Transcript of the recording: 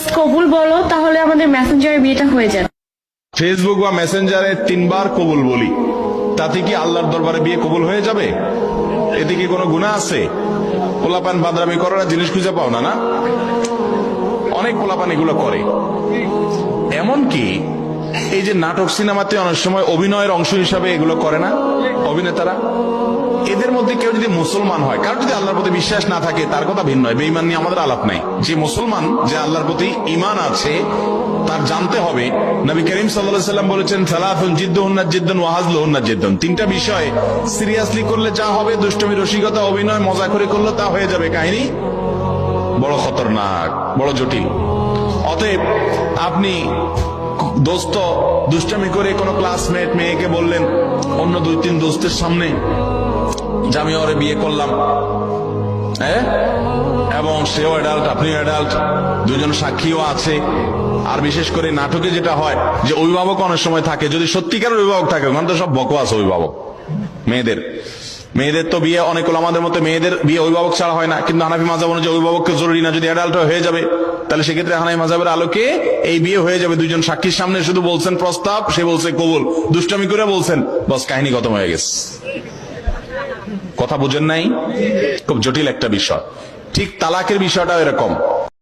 Just কবুল বলো, তাহলে আমাদের মেসেঞ্জারে বিয়েটা হয়ে যাবে। ফেসবুক বা মেসেঞ্জারে তিনবার কবুল বলি। তাতে কি আল্লাহর দরবারে বিয়ে কবুল হয়ে যাবে? এতে কি কোনো গুণা আছে? পোলাপান বাদরামি করো না, জিনিস খুঁজে পাও না না? অনেক পোলাপান এগুলো করে। এমনকি এই যে নাটক সিনেমাতে অনেক সময় অভিনয়ের অংশ হিসাবে এগুলো করে না? অভিনেতারা? এদের মধ্যে কেউ যদি মুসলমান হয় কারণ যদি আল্লাহর প্রতি বিশ্বাস না থাকে, তার কথা ভিন্ন হয়। বেঈমান নিয়ে আমাদের আলাপ নাই। যে মুসলমান, যে আল্লাহর প্রতি ইমান আছে, তার জানতে হবে। নবী করিম সাল্লাহ সাল্লাম বলেছেন সালাফুন জিদ্দুন্না জিদ্দুন ওয়াহাজলুন্না জিদ্দুন। তিনটা বিষয়, সিরিয়াসলি করলে যা হবে, দুষ্টমি, রসিকতা, অভিনয়, মজা করে করলে তা হয়ে যাবে। কাহিনী? বড় খতরনাক, বড় জটিল। অতএব, আপনি দোস্ত দুষ্টামি করে কোনো ক্লাসমেট মেয়েকে বললেন, অন্য দুই তিন দোস্তের সামনে আমি ওরে বিয়ে করলাম। হ্যাঁ এবং সেও অ্যাডাল্ট আপনিও অ্যাডাল্ট দুজন সাক্ষীও আছে। আর বিশেষ করে নাটকে যেটা হয়, যে অভিভাবক অনেক সময় থাকে, যদি সত্যিকার অভিভাবক থাকে, ওখানে তো সব বকওয়াস অভিভাবক, মেয়েদের। মেয়েদের তো বিয়ে, অনেক আমাদের মতো মেয়েদের বিয়ে অভিভাবক ছাড়া হয় না, কিন্তু হানাফি মাজাব অনুযায়ী অভিভাবককে জরুরি না, যদি অ্যাডাল্ট হয়ে যাবে, তাহলে সেক্ষেত্রে হানাফি মাজাবের আলোকে এই বিয়ে হয়ে যাবে। দুইজন সাক্ষীর সামনে শুধু বলছেন প্রস্তাব, সে বলছে কবুল। দুষ্টামি করে বলছেন, বস কাহিনী খতম হয়ে গেছে। কথা বুঝেন নাই? খুব জটিল একটা বিষয়। ঠিক তালাকের বিষয়টাও এরকম।